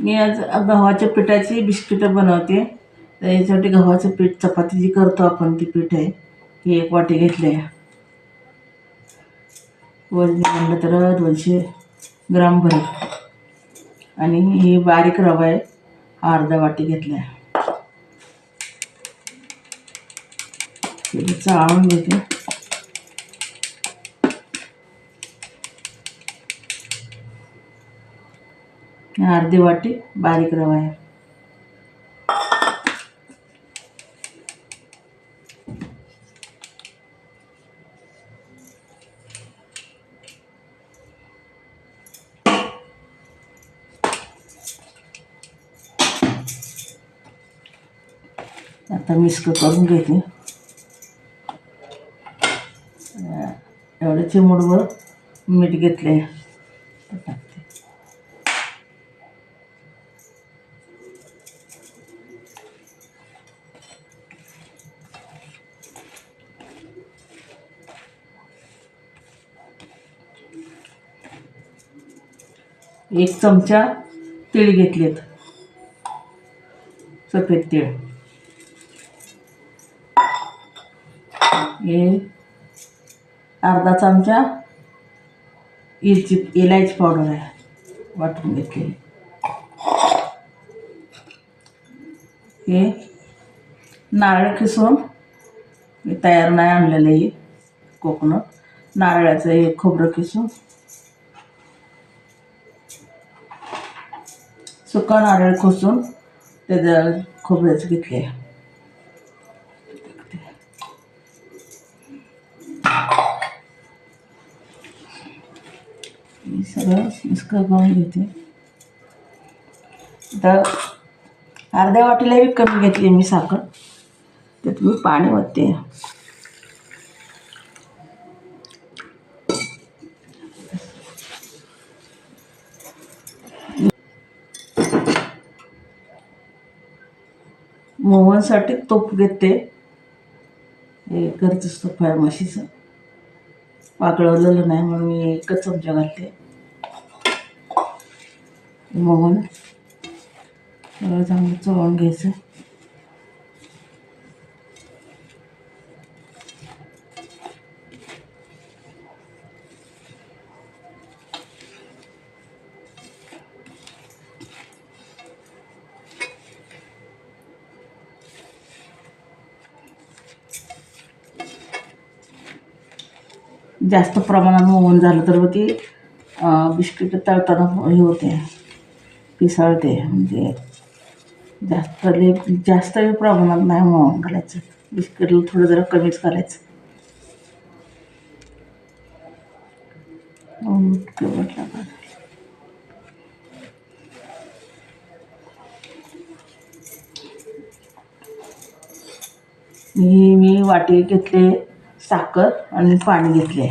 मी आज गव्हाच्या पिठाची बिस्किटं बनवते. तर याच्यासाठी गव्हाचं पीठ चपाती जी करतो आपण ती पीठ आहे. ही एक वाटी घेतली आहे. वजन म्हणलं तर दोनशे ग्राम भर आणि ही बारीक रवा आहे. हा अर्धा वाटी घेतला आहे. चाळून घेते. अर्धी वाटी बारीक रवा आहे आता मिस्क करून घेते. एवढे चिमूटभर मीठ घेतले एक चमचा तीळ घेतलेत. सफेद तीळ. हे अर्धा चमचा इलची इलायची पावडर आहे. वाटून घेतलेली. हे नारळ किसून तयार नाही आणलेलं आहे कोकणात. नारळाचं हे खोबरं किसून सुका नारळ खोसून त्याचं खोबरेच घेतले. सगळं मिस्क करून घेते. आता अर्ध्या वाटीला कमी घेतली मी साखर. त्यात मी पाणी ओतते. मोहनसाठी तोफ घेते. हे घरचंच तोफ आहे म्हशीचं. पाकळवलेलं नाही म्हणून मी एकच चमचा घालते. मोहन सगळं चांगलं चवळून घ्यायचं जास्त प्रमाणात मोहन झालं तर मग ती बिस्किट तळताना हे होते पिसळते म्हणजे जास्त ले जास्त प्रमाणात नाही मोहन घालायचं. बिस्किटला थोडं जरा कमीच घालायचं. मोहन ही मी वाटी घेतले. साखर आणि पाणी घेतले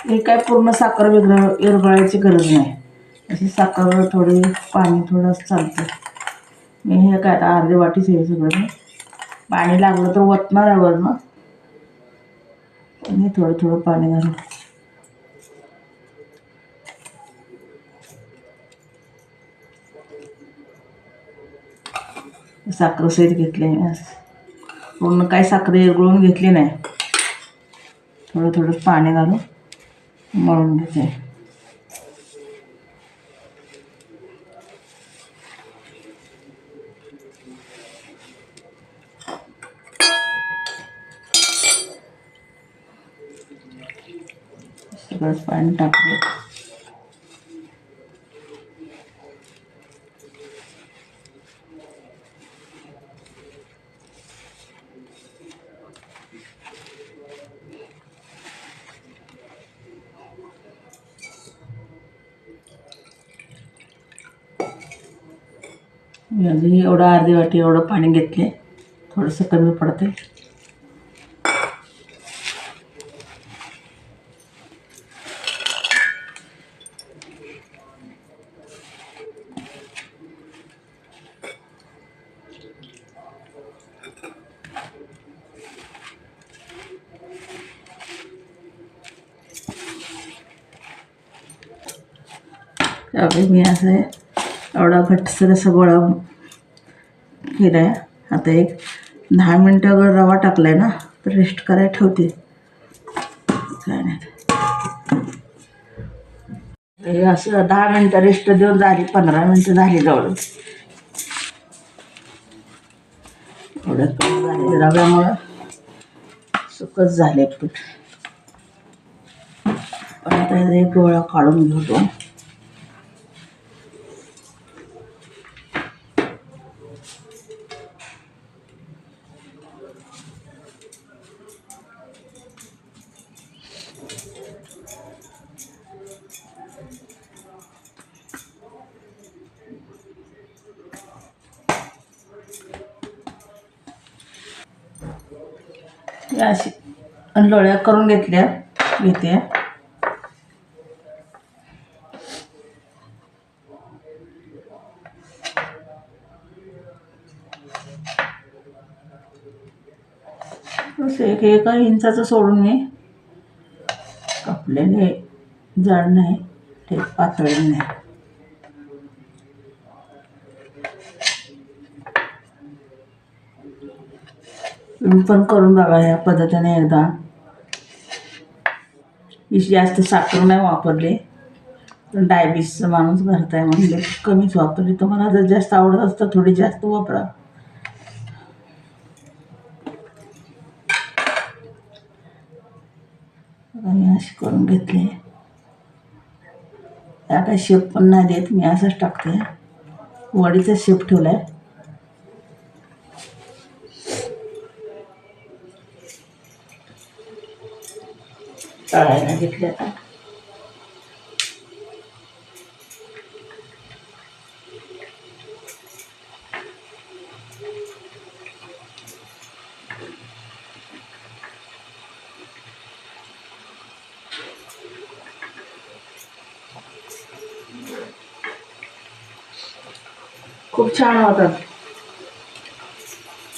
हे काय पूर्ण साखर वेगळं विरघळायची गरज नाही. अशी साखर थोडी पाणी थोडं चालतं मी हे काय आता अर्धे वाटीच आहे सगळं पाणी लागलं तर वतणार आहे वरनं. आणि थोडं थोडं पाणी घालून. साखर सहित घेतले मी असं पूर्ण काय साखर विरघळून घेतली नाही. थोडं थोडं पाणी घालून मळून घेते. सगळंच पाणी टाकलं. मी एवढं अर्धी वाटी एवढं पाणी घेतले. थोडंसं कमी पडते मी असं एवढा घट्टसर असं गोळा केला आहे आता एक दहा मिनटं अगर रवा टाकला आहे ना तर रेस्ट करायला ठेवते. काय नाही. असं दहा मिनटं रेस्ट देऊन झाली पंधरा मिनटं झाली जवळ एवढं कमी झाले रव्यामुळं. सुकच झाले पीठ. पण आता एक गोळा काढून घेतो अशी लोळ्या करून घेतल्या. घेते. असं एक एका इंचाचं सोडून मी कापलेले जाड नाही ते पातळ नाही. तुम्ही पण करून बघा या पद्धतीने एकदा. मी जास्त साखर नाही वापरली. पण डायबिटीसचा माणूस आहे म्हणजे कमीच वापरली. तुम्हाला जर जास्त आवडत असतं थोडी जास्त वापरा. मी अशी करून घेतली. त्या काही शेप पण नाही देत मी असंच टाकते. वडीचा शेप ठेवलाय. तळायला घेतले आता. खूप छान होतात.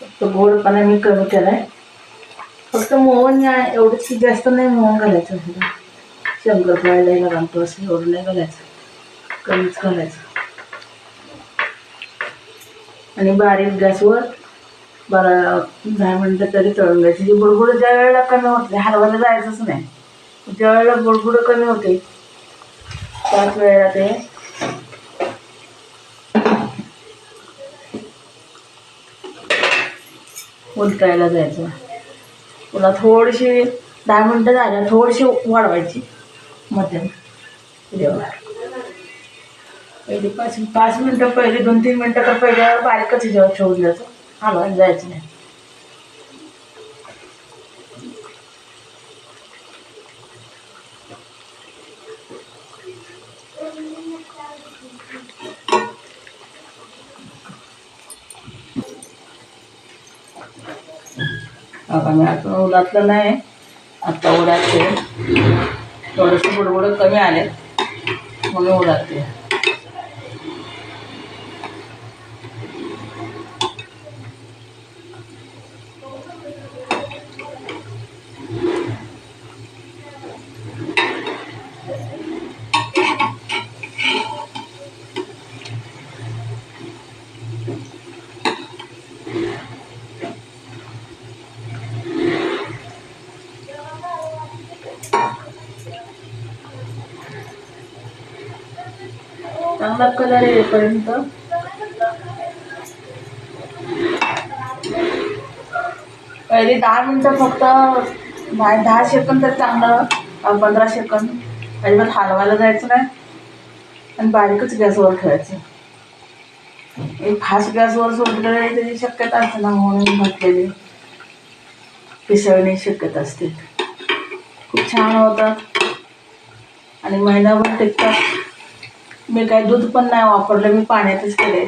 फक्त गोडपणा मी कमी केलाय. फक्त मोहन एवढंच की जास्त नाही मोहन घालायचं शंकर नाही घालतो असं एवढं नाही घालायचं. कमीच घालायचं. आणि बारीक गॅसवर बारा दहा मिनटं तरी तळून घ्यायची. जी बुडबुडं ज्या वेळेला कमी होते हलवायला जायचंच नाही. ज्या वेळेला बुडबुडं कमी होते त्याच वेळेला ते उलटायला जायचं. पुन्हा थोडीशी दहा मिनटं झाल्या थोडीशी वाढवायची मध्यम. देवा. पहिली पाच पाच मिनटं पहिले दोन तीन मिनटं तर पहिल्या बारीकच जेव्हा ठेवून द्यायचं. हलवायला जायचं नाही. आणि आता उलातलं नाही आता उडाते थोडंसं बुडबुड कमी आले. म्हणून उडाते. आपला कलर येईपर्यंत पहिले दहा मिनटं फक्त दहा दहा सेकंद तर चांगलं पंधरा सेकंद. अजिबात हलवायला जायचं नाही. आणि बारीकच गॅसवर ठेवायचं. एक फास्ट गॅसवर सोडलेलं त्याची शक्यता असते ना म्हणून घातलेली. पिसळणे शक्यता असते. खूप छान होतात आणि महिनाभर टिकतात. मी काय दूध पण नाही वापरलं मी पाण्यातच केले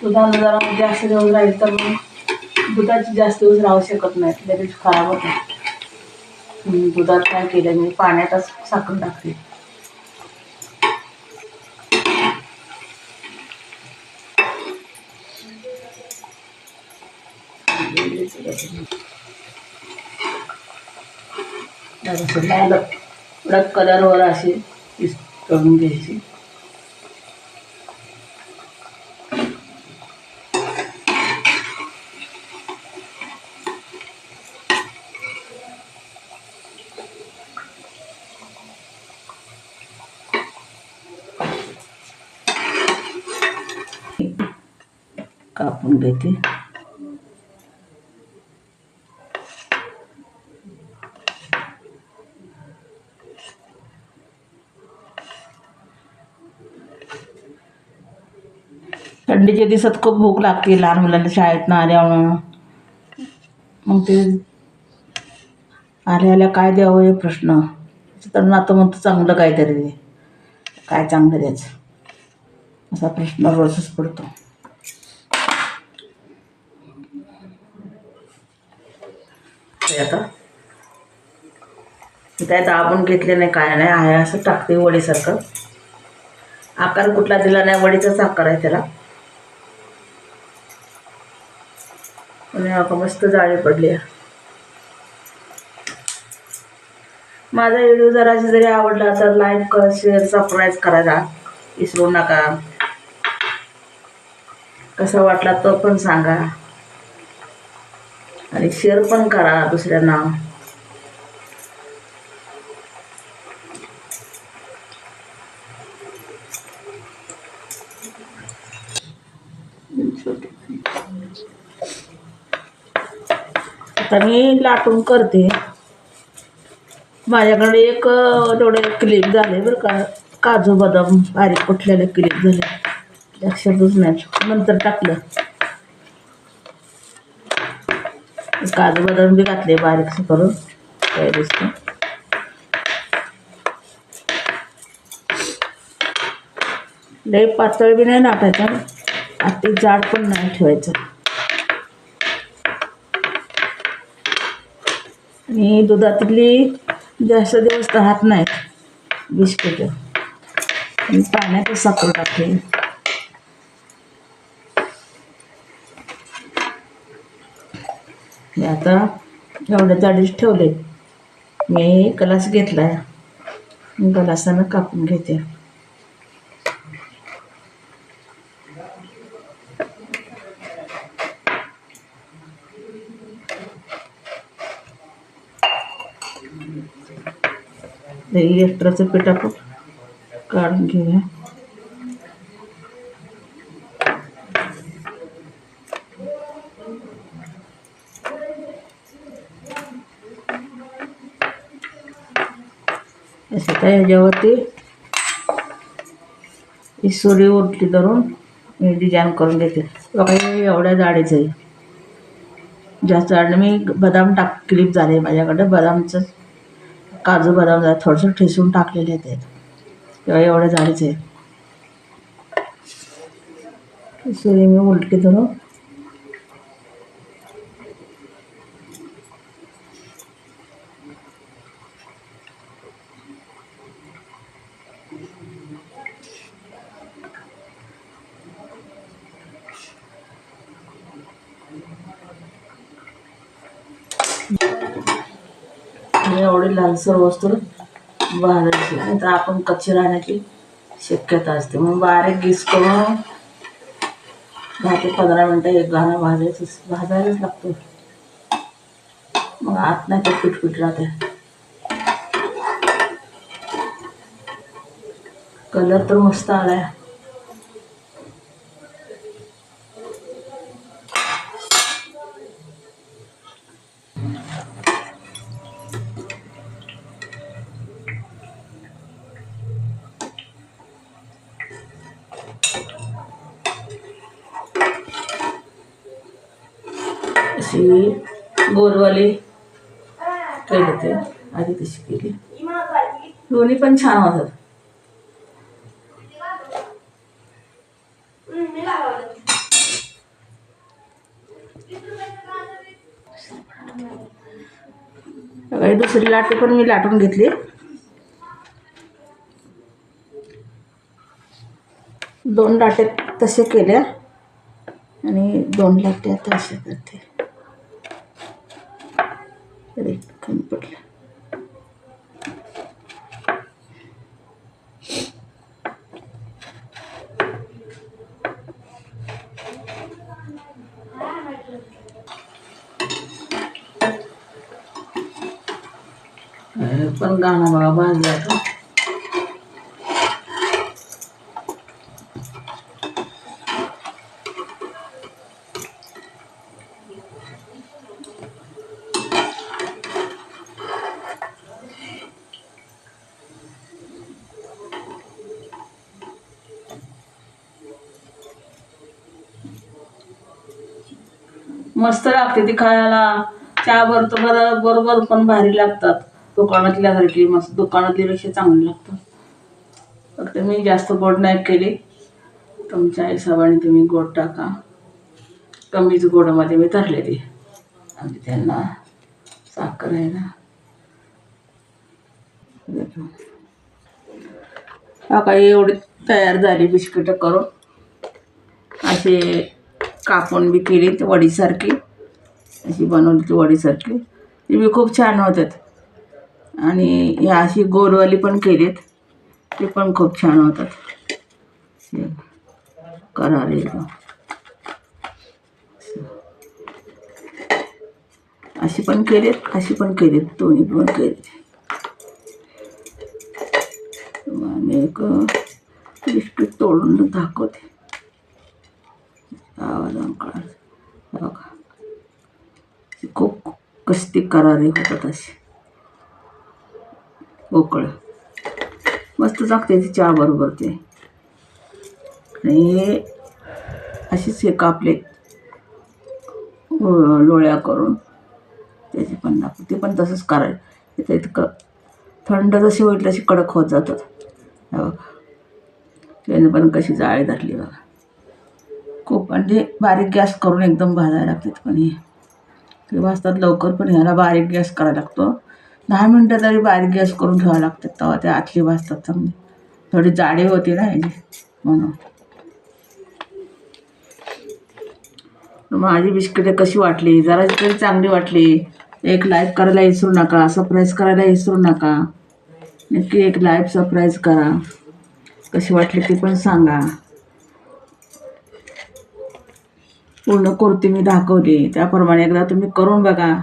दुधाला जरा जास्त दिवस राहील तर मग दुधाची जास्त दिवस राहू शकत नाही लगेच खराब होतं दुधात काय केलं मी पाण्यातच साखर टाकते जरासं कलरवर अशी करून घ्यायची. कापून घेते. थंडीच्या दिवसात खूप भूक लागते लहान मुलांना शाळेत ना आल्यावर मग ते आल्या आल्या काय द्यावं हे प्रश्न. तर नातं म्हणतो चांगलं काहीतरी काय चांगलं द्यायचं? असा प्रश्न रोजच पडतो. आता. ते काय घेतले नाही काय नाही आहे असं टाकते वडीसारखं. आकार कुठला दिला नाही वडीचाच आकार आहे त्याला. आणि आता मस्त जाळी पडली आहे. माझा व्हिडिओ जराशी जरी आवडला तर लाईक कर शेअर सबस्क्राईब करायला विसरू नका. कसा वाटला तो पण सांगा. आणि शेअर पण करा दुसऱ्यांना. आता मी लाटून करते. माझ्याकडे एक अं, तेवढे क्लिप झाले बरं का. काजू बदाम बारीक कुठल्याला क्लिप झाले. लक्षातच नाही. नंतर टाकलं. काजू बदाम बी घातले बारीकसे करून. काय दिसतं लई पातळ बी नाही नाटायचं अति जाड पण नाही ठेवायचं. आणि दुधातली जास्त दिवस तर हात नाहीत. बिस्किट. पाण्यात साखर टाकते. हे आता एवढ्या जाडीच ठेवले मी गलास घेतला आहे गलासानं कापून घेते. दही एक्स्ट्राचं पीठ आपण काढून घेऊया. असं ह्याच्यावरती ही सुरी उलटी धरून मी डिझाईन करून घेते. बघा हे एवढ्या जाडीचं आहे. जास्त जाड मी बदाम टाक क्लिप झाले माझ्याकडे. बदामचं काजू बदाम झालं थोडंसं ठेसून टाकलेले आहेत किंवा तेव्हा एवढ्या जाडीचं आहे. सुरी मी उलटी धरून आणि सर्व वस्तू भाजायची नाही तर आपण कच्ची राहण्याची शक्यता असते. मग बारीक गीस करून दहा ते पंधरा मिनटं एक गाणं भाजायचं भाजायलाच लागतो. मग आत नाही तर पिटपिट राहते. कलर तर मस्त आलाय. अशी गोलवाली केली होते आधी तशी केली. दोन्ही पण छान होतात काही दुसरी लाटू पण मी लाटून घेतली. दोन लाटे तसे केल्या आणि दोन लाट्या असे करते. तरी कमी पडलं हे पण गाणं बघा भाजलं मस्त लागते ती खायला. चहा तर बरं बरोबर पण भारी लागतात. दुकानातल्यासारखी मस्त दुकानातल्यापेक्षा चांगली लागतात. फक्त मी जास्त गोड नाही केली. तुमच्या हिशोबाने तुम्ही गोड टाका. कमीच गोडामध्ये मी धरले ती. आणि त्यांना साखर आहे ना. काही एवढी तयार झाली बिस्किटं करून. असे कापून बी केली ती वडीसारखी. अशी बनवली ती वडीसारखी. ती बी खूप छान होतात आणि ह्या अशी गोलवाली पण केलीत. ते पण खूप छान होतात. हे अशी पण केलीत अशी पण केलीत दोन्ही पण केलीत. आणि एक बिस्किट तोडून दाखवते. आवाज कळा बघा. ती खूप कसती करारी होतात असे पोकळ मस्त लागते ती चहा बरोबर ते. आणि हे अशीच हे कापले लोळ्या करून त्याची पण दाखव. ते पण तसंच करायचं इथं इतकं थंड जशी होईल तशी कडक होत जातात. बघा. त्याने पण कशी जाळी धरली बघा. खूप म्हणजे बारीक गॅस करून एकदम भाजायला लागतात पण हे. ते भाजतात लवकर पण ह्याला बारीक गॅस करायला लागतो. दहा मिनटं तरी बारीक गॅस करून ठेवावं लागतात तेव्हा ते आतली भाजतात चांगली. थोडी जाडी होती ना ह्याची म्हणून. माझी बिस्किटे कशी वाटली? जरा तरी चांगली वाटली. एक लाईक करायला विसरू नका सरप्राईज करायला विसरू नका. नक्की एक लाईव्ह सरप्राईज करा. कशी वाटली ती पण सांगा. पूर्ण कुर्ती मी दाखवली. त्याप्रमाणे एकदा तुम्ही करून बघा.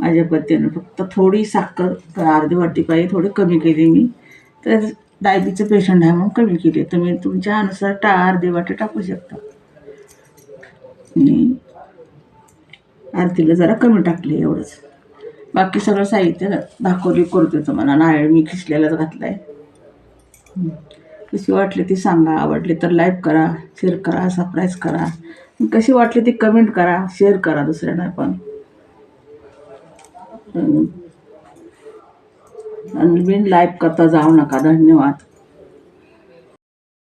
माझ्या पत्तीनं फक्त थोडी साखर अर्धी वाटी पाहिजे थोडी कमी केली मी. तर डायबीचं पेशंट आहे म्हणून कमी केली. तुम्ही तुमच्या अनुसार टा अर्धी वाटी टाकू शकता. आणि आरतीला जरा कमी टाकली एवढंच. बाकी सगळं साहित्य दाखवली कुर्ती तुम्हाला. नारळ मी खिसलेलाच घातला आहे कशी वाटली ती सांगा. आवडली तर लाईक करा शेअर करा सबस्क्राईब करा. कशी वाटली ती कमेंट करा शेअर करा दुसऱ्यांना पण. आणि बिन लाईक करता जाऊ नका धन्यवाद.